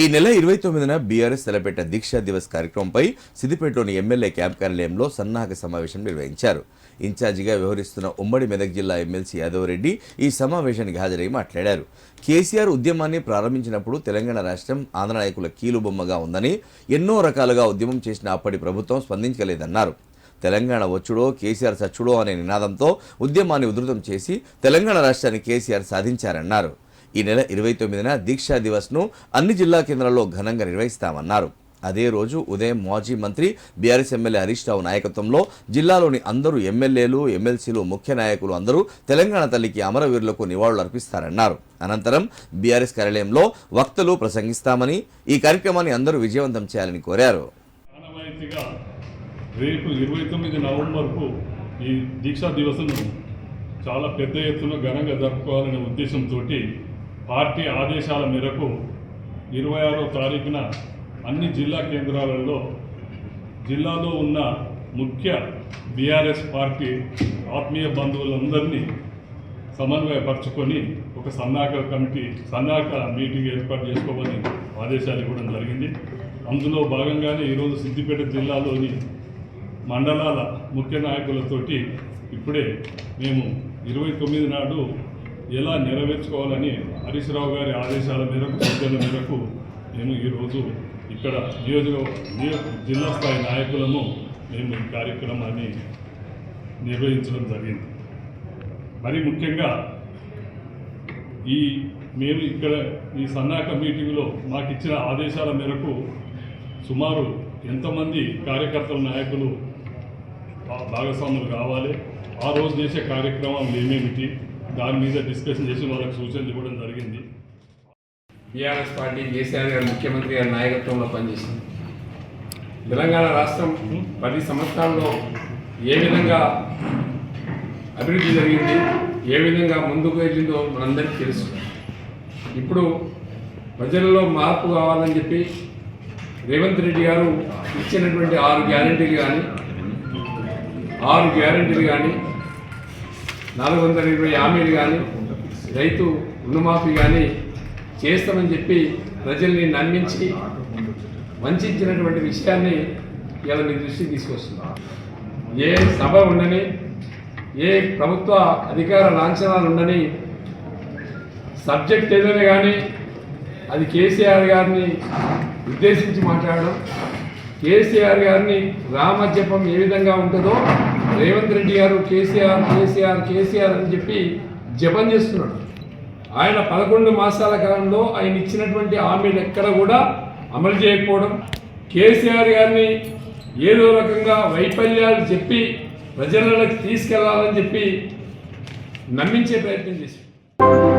ఈ నెల ఇరవై తొమ్మిదిన బీఆర్ఎస్ తలపెట్ట దీక్షా దివస్ కార్యక్రమంపై సిద్దిపేటలోని ఎమ్మెల్యే క్యాంప్ కార్యాలయంలో సన్నాహక సమావేశం నిర్వహించారు. ఇన్ఛార్జిగా వ్యవహరిస్తున్న ఉమ్మడి మెదక్ జిల్లా ఎమ్మెల్సీ యాదవరెడ్డి ఈ సమావేశానికి హాజరై మాట్లాడారు. కేసీఆర్ ఉద్యమాన్ని ప్రారంభించినప్పుడు తెలంగాణ రాష్ట్రం ఆంధ్ర నాయకుల కీలుబొమ్మగా ఉందని ఎన్నో రకాలుగా ఉద్యమం చేసిన అప్పటి ప్రభుత్వం స్పందించలేదన్నారు. తెలంగాణ వచ్చుడో కేసీఆర్ సచ్చుడో అనే నినాదంతో ఉద్యమాన్ని ఉధృతం చేసి తెలంగాణ రాష్ట్రాన్ని కేసీఆర్ సాధించారన్నారు. ఈ నెల ఇరవై తొమ్మిదిన దీక్షా దివస్ను అన్ని జిల్లా కేంద్రాల్లో ఘనంగా నిర్వహిస్తామన్నారు. అదే రోజు ఉదయం మాజీ మంత్రి బీఆర్ఎస్ ఎమ్మెల్యే హరీష్ రావు నాయకత్వంలో జిల్లాలోని అందరూ ఎమ్మెల్యేలు ఎమ్మెల్సీలు ముఖ్య నాయకులు అందరూ తెలంగాణ తల్లికి అమరవీరులకు నివాళులు అర్పిస్తారన్నారు. అనంతరం బీఆర్ఎస్ కార్యాలయంలో వక్తలు ప్రసంగిస్తామని ఈ కార్యక్రమాన్ని అందరూ విజయవంతం చేయాలని కోరారు. రేపు ఇరవై తొమ్మిది నవంబర్కు ఈ దీక్షా దివసను చాలా పెద్ద ఎత్తున ఘనంగా జరుపుకోవాలనే ఉద్దేశంతో పార్టీ ఆదేశాల మేరకు ఇరవై ఆరో తారీఖున అన్ని జిల్లా కేంద్రాలలో జిల్లాలో ఉన్న ముఖ్య బీఆర్ఎస్ పార్టీ ఆత్మీయ బంధువులందరినీ సమన్వయపరచుకొని ఒక సన్నాహక కమిటీ సన్నాహక మీటింగ్ ఏర్పాటు చేసుకోవాలని ఆదేశాలు ఇవ్వడం జరిగింది. అందులో భాగంగానే ఈరోజు సిద్దిపేట జిల్లాలోని మండలాల ముఖ్య నాయకులతోటి ఇప్పుడే మేము ఇరవై తొమ్మిది నాడు ఎలా నెరవేర్చుకోవాలని హరీష్ రావు గారి ఆదేశాల మేరకు సూచనల మేరకు మేము ఈరోజు ఇక్కడ నియోజక జిల్లా స్థాయి నాయకులను మేము ఈ కార్యక్రమాన్ని నిర్వహించడం జరిగింది. మరి ముఖ్యంగా ఈ మేము ఇక్కడ ఈ సన్నాహక మీటింగ్లో మాకు ఇచ్చిన ఆదేశాల మేరకు సుమారు ఎంతమంది కార్యకర్తల నాయకులు భాగస్వాములు కావాలి ఆ రోజు చేసే కార్యక్రమాలు ఏమేమిటి? దాని మీద డిస్కషన్ చేసి వాళ్ళకి సూచనలు ఇవ్వడం జరిగింది. బీఆర్ఎస్ పార్టీ కేసీఆర్ గారు ముఖ్యమంత్రి గారి నాయకత్వంలో పనిచేసింది. తెలంగాణ రాష్ట్రం పది సంవత్సరాల్లో ఏ విధంగా అభివృద్ధి జరిగింది ఏ విధంగా ముందుకు వెళ్ళిందో మనందరికీ తెలుసు. ఇప్పుడు ప్రజలలో మార్పు కావాలని చెప్పి రేవంత్ రెడ్డి గారు ఇచ్చినటువంటి ఆరు గ్యారెంటీలు కానీ ఆరు గ్యారెంటీలు కానీ నాలుగు వందల ఇరవై హామీలు కానీ రైతు రుణమాఫీ కానీ చేస్తామని చెప్పి ప్రజల్ని నమ్మించి వంచినటువంటి విషయాన్ని ఇలా మీ దృష్టికి తీసుకొస్తున్నాం. ఏ సభ ఉండని ఏ ప్రభుత్వ అధికార లాంఛనాలు ఉండని సబ్జెక్ట్ ఏదైనా కానీ అది కేసీఆర్ గారిని ఉద్దేశించి మాట్లాడడం కేసీఆర్ గారిని రామజపం ఏ విధంగా ఉంటుందో రేవంత్ రెడ్డి గారు కేసీఆర్ కేసీఆర్ కేసీఆర్ అని చెప్పి జపం చేస్తున్నాడు. ఆయన పదకొండు మాసాల కాలంలో ఆయన ఇచ్చినటువంటి హామీలు ఎక్కడ కూడా అమలు చేయకపోవడం కేసీఆర్ గారిని ఏదో రకంగా వైఫల్యాలు చెప్పి ప్రజలకు తీసుకెళ్ళాలని చెప్పి నమ్మించే ప్రయత్నం చేశారు